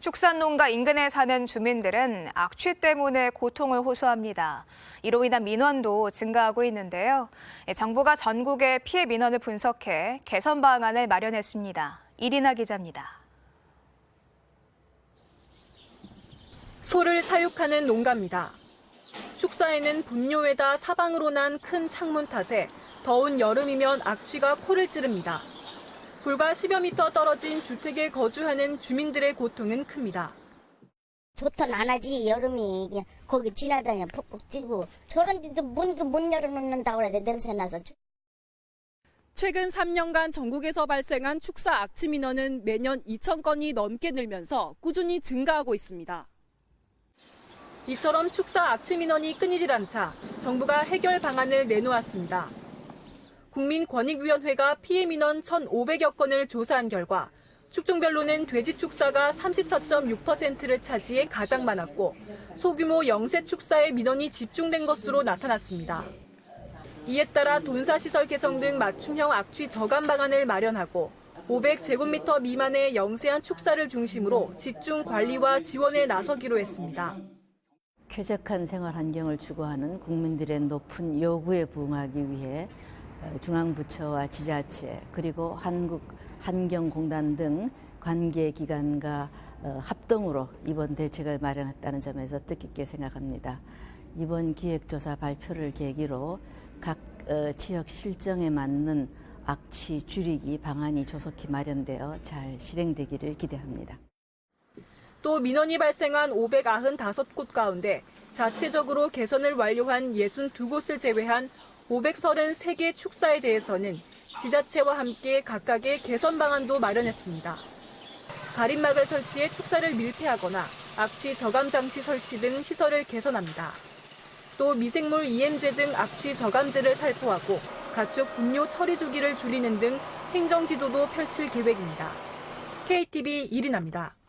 축산농가 인근에 사는 주민들은 악취 때문에 고통을 호소합니다. 이로 인한 민원도 증가하고 있는데요. 예, 정부가 전국의 피해 민원을 분석해 개선 방안을 마련했습니다. 이리나 기자입니다. 소를 사육하는 농가입니다. 축사에는 분뇨에다 사방으로 난 큰 창문 탓에 더운 여름이면 악취가 코를 찌릅니다. 불과 10여 미터 떨어진 주택에 거주하는 주민들의 고통은 큽니다. 좋던 안 하지 여름이 그냥 거기 지나다니면 푹푹 찌고 저런 데도 문도 못 열어놓는다고 그래야 돼 냄새 나서 최근 3년간 전국에서 발생한 축사 악취 민원은 매년 2천 건이 넘게 늘면서 꾸준히 증가하고 있습니다. 이처럼 축사 악취 민원이 끊이질 않자 정부가 해결 방안을 내놓았습니다. 국민권익위원회가 피해 민원 1,500여 건을 조사한 결과 축종별로는 돼지 축사가 34.6%를 차지해 가장 많았고 소규모 영세 축사의 민원이 집중된 것으로 나타났습니다. 이에 따라 돈사시설 개성 등 맞춤형 악취 저감 방안을 마련하고 500제곱미터 미만의 영세한 축사를 중심으로 집중 관리와 지원에 나서기로 했습니다. 쾌적한 생활 환경을 추구하는 국민들의 높은 요구에 부응하기 위해 어, 중앙부처와 지자체 그리고 한국 환경공단 등 관계기관과 어, 합동으로 이번 대책을 마련했다는 점에서 뜻깊게 생각합니다. 이번 기획조사 발표를 계기로 각 어, 지역 실정에 맞는 악취 줄이기 방안이 조속히 마련되어 잘 실행되기를 기대합니다. 또 민원이 발생한 595곳 가운데 자체적으로 개선을 완료한 62곳을 제외한 533개 축사에 대해서는 지자체와 함께 각각의 개선 방안도 마련했습니다. 가림막을 설치해 축사를 밀폐하거나 악취 저감 장치 설치 등 시설을 개선합니다. 또 미생물 이엠제 등 악취 저감제를 살포하고 가축 분뇨 처리 주기를 줄이는 등 행정 지도도 펼칠 계획입니다. KTV 이린아입니다.